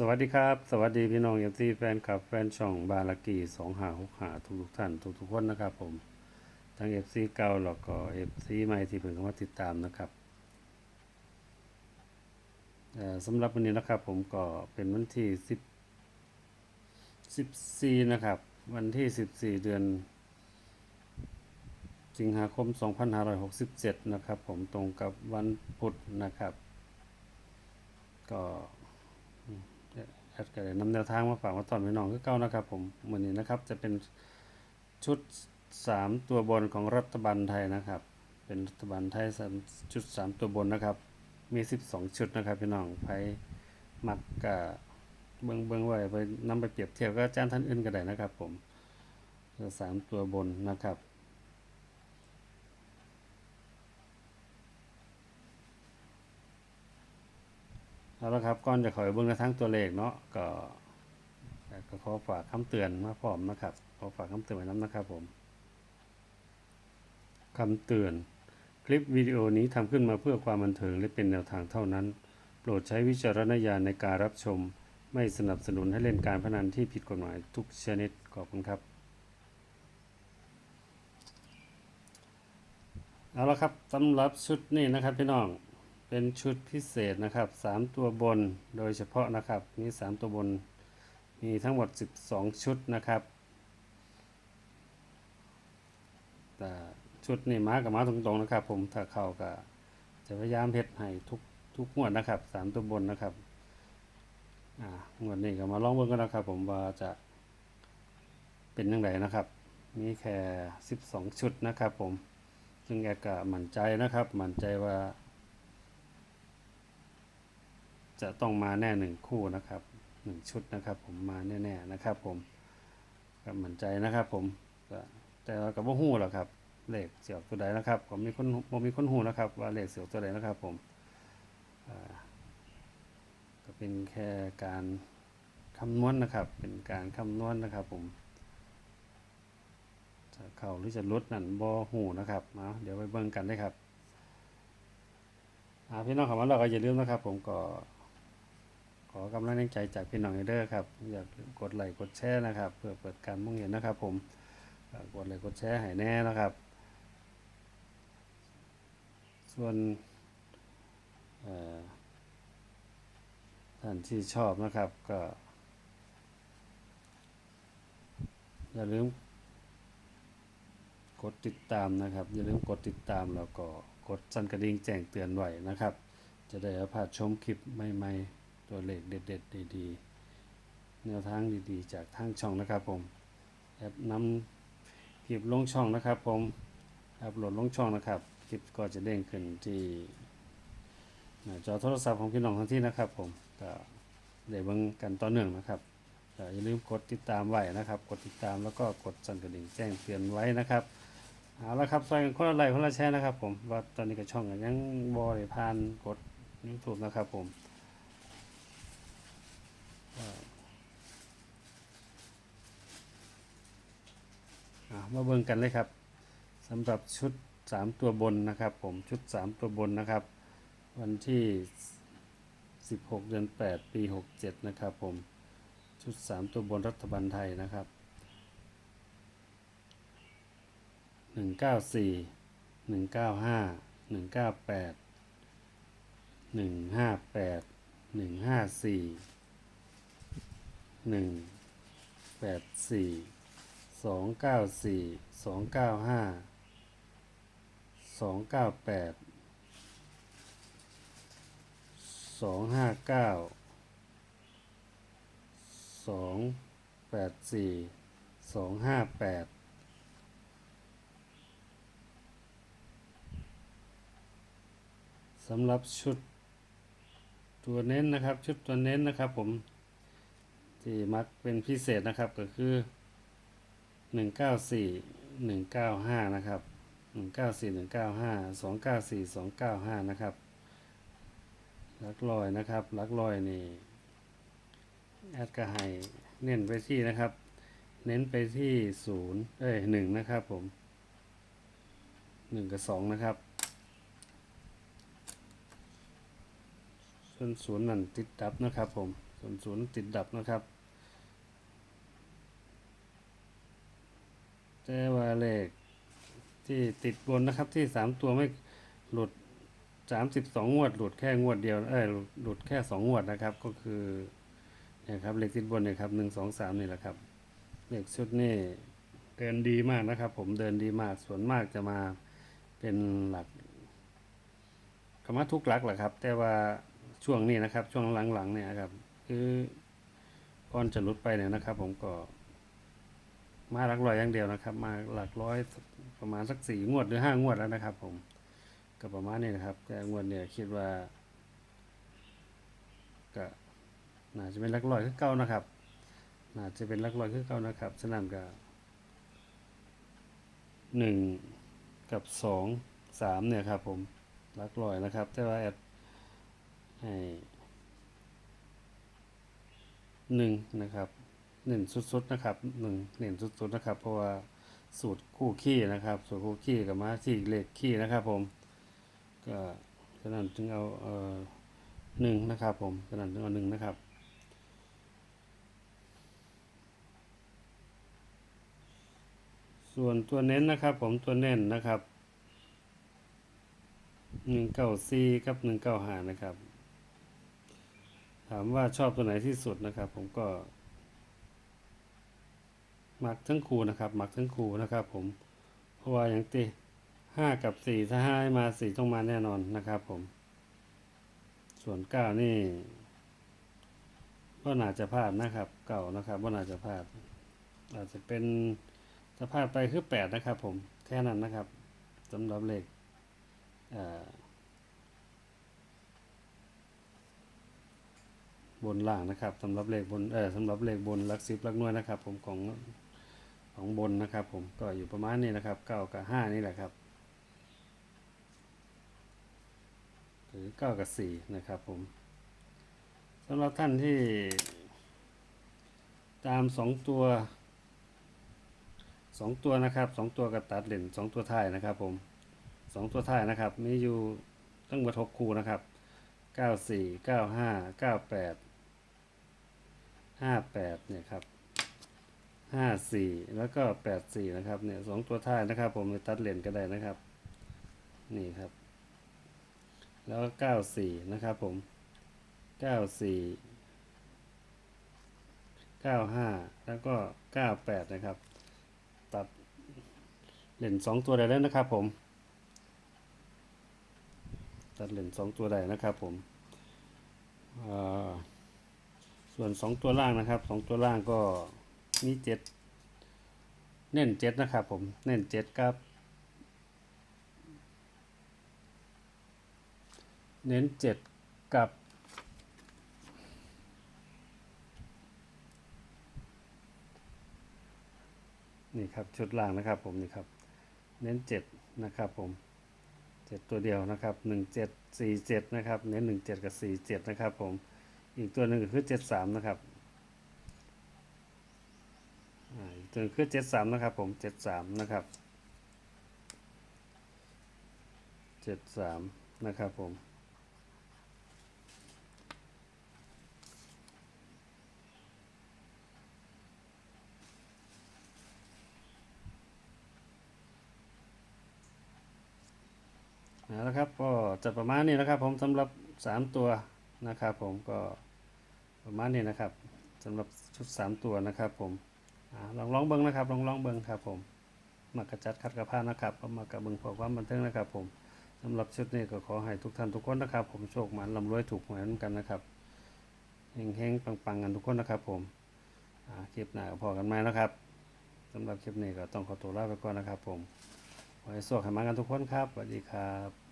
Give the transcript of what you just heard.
สวัสดีครับ สวัสดีพี่น้องเอฟซีแฟนคลับแฟนช่องบาลากีสองหาหกหาทุกทุกท่านทุกทุกคนนะครับผมทั้งเอฟซีเก่าแล้วก็เอฟซีใหม่ที่เพิ่งเข้ามาติดตามนะครับสำหรับวันนี้นะครับผมก็เป็นวันที่สิบสิบสี่นะครับ วันที่สิบสี่เดือน สิงหาคม2567นะครับ ผมตรงกับวันพุธนะครับ ก็ แอดก็ได้นำแนวทางมาฝากมาตอนพี่น้องก็เก้านะครับผมวันนี้นะครับจะเป็นชุด 3 ตัวบนของรัฐบาลไทยนะครับ เป็นรัฐบาลไทยสามชุด 3 ตัวบนนะครับ มี 12 ชุดนะครับพี่น้องไปมักกะเบิ่งเบิ่งไว้ไปนำไปเปรียบเทียบกับอาจารย์ท่านอื่นก็ได้นะครับผมสามตัวบนนะครับ เอาละครับก่อนจะขอเบิ่งกระทั่งตัวเลขเนาะก็ก็ขอฝากคำเตือนมาพร้อมนะครับขอฝากคำเตือนไว้น้ำนะครับผมคำเตือน คลิปวิดีโอนี้ทำขึ้นมาเพื่อความบันเทิงและเป็นแนวทางเท่านั้น โปรดใช้วิจารณญาณในการรับชม ไม่สนับสนุนให้เล่นการพนันที่ผิดกฎหมายทุกชนิดขอบคุณครับเอาละครับสำหรับชุดนี้นะครับพี่น้อง เป็นชุดพิเศษนะครับสามตัวบนโดยเฉพาะนะครับมีสามตัวบนมีทั้งหมด 12 ชุดนะครับแต่ชุดนี่มากับมาตรงๆนะครับ ผมถ้าเข้าก็จะพยายามเพ็ดให้ทุกทุกงวดนะครับสามตัวบนนะครับอ่างวดนี้ก็มาลองเบิ่งกันนะครับ ผมว่าจะเป็นยังไงนะครับ มีแค่ 12 ชุดนะครับ ผมซึ่งแอดก็มั่นใจนะครับ มั่นใจว่า จะต้องมาแน่หนึ่งคู่นะครับหนึ่งชุดนะครับผมมาแน่ๆนะครับผมก็มั่นใจนะครับผมแต่ว่ากับว่าหู้หรอครับเลขเสียวตัวใดนะครับ ผมมีคนผมมีคนหูนะครับ ว่าเลขเสียวตัวใดนะครับผมก็เป็นแค่การคำนวณนะครับ เป็นการคำนวณนะครับผมจะเข้าหรือจะลดนั่นบอหูนะครับมาเดี๋ยวไปเบิ่งกันเลยครับพี่น้องของเราก็อย่าลืมนะครับ ผมก็ อกำลังใจจากพี่น้องเด้อครับ อยากกดไลค์กดแชร์นะครับ เพื่อเปิดการมองเห็นนะครับ ผมกดไลค์กดแชร์ให้แน่นะครับ ส่วนท่านที่ชอบนะครับก็ อย่าลืมกดติดตามนะครับ อย่าลืมกดติดตามแล้วก็กดสั่นกระดิ่งแจ้งเตือนไว้นะครับ จะได้เอาพลาชมคลิปใหม่ๆ ตัวเลขเด็ดๆ ดีๆ แนวทางดีๆ จากทางช่องนะครับผมแอปนำคลิปลงช่องนะครับผมอัปโหลดลงช่องนะครับ คลิปก็จะเด้งขึ้นที่หน้าจอโทรศัพท์ของพี่น้องทั้งที่นะครับผมก็ได้เบิ่งกันต่อเนื่องนะครับอย่าลืมกดติดตามไว้นะครับ กดติดตามแล้วก็กดสั่นกระดิ่งแจ้งเตือนไว้นะครับเอาละครับใส่กันคนละไลค์คนละแชร์นะครับผมว่าตอนนี้ก็ช่องก็ยังบอได้ผ่านกด YouTube นะครับผม มาเบิ่งกันเลยครับสำหรับชุด 3 ตัวบนนะครับ ผมชุด 3 ตัวบนนะครับ วันที่ 16 เดือน 8 ปี 67 นะครับ ผมชุด 3 ตัวบนรัฐบาลไทยนะครับ 194 195 198 158 154 184 สองเก้าสี่สองเก้าห้าสองเก้าแปดสองห้าเก้าสองแปดสี่สองห้าแปดสำหรับชุดตัวเน้นนะครับ ชุดตัวเน้นนะครับผมที่มักเป็นพิเศษนะครับก็คือ หนึ่งเก้าสี่หนึ่งเก้าห้านะครับหนึ่งเก้าสี่หนึ่งเก้าห้าสองเก้าสี่สองเก้าห้านะครับลักลอยนะครับลักลอยนี่แอดก็ให้เน้นไปที่นะครับ เน้นไปที่ศูนย์เอ้ยหนึ่งนะครับผมหนึ่งกับสองนะครับส่วนศูนย์นั่นติดดับนะครับผมศูนศูนย์ติดดับนะครับ แต่ว่าเลขที่ติดบนนะครับที่สามตัวไม่หลุดสามสิบสองงวด หลุดแค่งวดเดียวเอ้ยหลุดแค่สองงวดนะครับ ก็คือเนี่ยครับเลขติดบนเนี่ยครับหนึ่งสองสามนี่แหละครับเลขชุดนี่เดินดีมากนะครับ ผมเดินดีมากส่วนมากจะมาเป็นหลักกรรมทุกหลักแหละครับ แต่ว่าช่วงนี้นะครับ ช่วงหลังๆเนี่ยครับ คือก่อนจะลุดไปเนี่ยนะครับ ผมก็ มาหลักร้อยอย่างเดียวนะครับ มาหลักร้อยประมาณสักสี่งวดหรือห้างวดแล้วนะครับ ผมก็ประมาณนี้นะครับแต่งวดเนี่ยคิดว่าก็น่าจะเป็นหลักร้อยคือเก่านะครับน่าจะเป็นหลักร้อยคือเก่านะครับฉะนั้นก็หนึ่งกับสองสามเนี่ยครับผมหลักร้อยนะครับ แต่ว่าแอดให้หนึ่งนะครับ เน้นสุดๆนะครับหนึ่งเน้นสุดๆนะครับ เพราะว่าสูตรคู่ขี้นะครับ สูตรคู่ขี้กับมาที่เลขขี้นะครับ ผม ก็ฉะนั้นจึงเอาเอ่อหนึ่งนะครับ ผมฉะนั้นจึงเอาหนึ่งนะครับส่วนตัวเน้นนะครับผมตัวเน้นนะครับหนึ่งเก้าซีกับหนึ่งเก้าหานะครับ ถามว่าชอบตัวไหนที่สุดนะครับ ผมก็ มักทั้งคู่นะครับ มักทั้งคู่นะครับ ผม เพราะว่าอย่างตีห้ากับสี่ถ้าห้ามาสี่ต้องมาแน่นอนนะครับ ผม ส่วนเก้านี่ก็น่าจะพลาดนะครับ เก่านะครับว่าน่าจะพลาด อาจจะเป็นถ้าพลาดไปคือแปดนะครับ ผมแค่นั้นนะครับสำหรับเลขบนล่างนะครับสำหรับเลขบนเออสำหรับเลขบนลักสิบลักน่วยนะครับ ผมของ ของบนนะครับ ผมก็อยู่ประมาณนี้นะครับเก้ากับห้านี่แหละครับ หรือเก้ากับสี่นะครับ ผมสำหรับท่านที่ตามสองตัวสองตัวนะครับสองตัวกับตัดเหรียญสองตัวท้ายนะครับ ผมสองตัวท้ายนะครับ มีอยู่ตั้งหมดหกคู่นะครับเก้าสี่เก้าห้าเก้าแปดห้าแปดเนี่ยครับ ห้าสี่แล้วก็แปดสี่นะครับเนี่ยสองตัวท้ายนะครับ ผมตัดเลนก็ได้นะครับ นี่ครับ แล้วก็เก้าสี่นะครับผมเก้าสี่เก้าห้าแล้วก็เก้าแปดนะครับ ตัดเลนสองตัวได้แล้วนะครับผม ตัดเลนสองตัวได้นะครับผมส่วนสองตัวล่างนะครับสองตัวล่างก็ มีเจ็ดเน้นเจ็ดนะครับผม เน้นเจ็ดครับ เน้นเจ็ดกับนี่ครับชุดล่างนะครับผมนี่ครับเน้นเจ็ดนะครับผมเจ็ดตัวเดียวนะครับหนึ่งเจ็ดสี่เจ็ดนะครับเน้นหนึ่งเจ็ดกับสี่เจ็ดนะครับผมอีกตัวหนึ่งก็คือเจ็ดสามนะครับ อ่าอีกตัวหนึ่งคือเจ็ดสามนะครับผมเจ็ดสามนะครับเจ็ดสามนะครับผมเอาละครับก็จะประมาณนี้นะครับผมสำหรับสามตัวนะครับผมก็ประมาณนี้นะครับสำหรับชุดสามตัวนะครับผม ลองลองเบิ้งนะครับลองลองเบิ้งครับผมมากระจัดคัดกระพานะครับมากระเบิ้งพอความบันเทิงนะครับผมสำหรับชุดนี้ก็ขอให้ทุกท่านทุกคนนะครับ ผมโชคหมันลำรวยถูกหวยเหมือนกันนะครับเฮงๆปังๆกันทุกคนนะครับ ผมคลิปหน้าพอกันไหมนะครับสำหรับคลิปนี้ก็ต้องขอตัวลาไปก่อนนะครับ ผมขอให้โชคให้มากันทุกคนครับสวัสดีครับ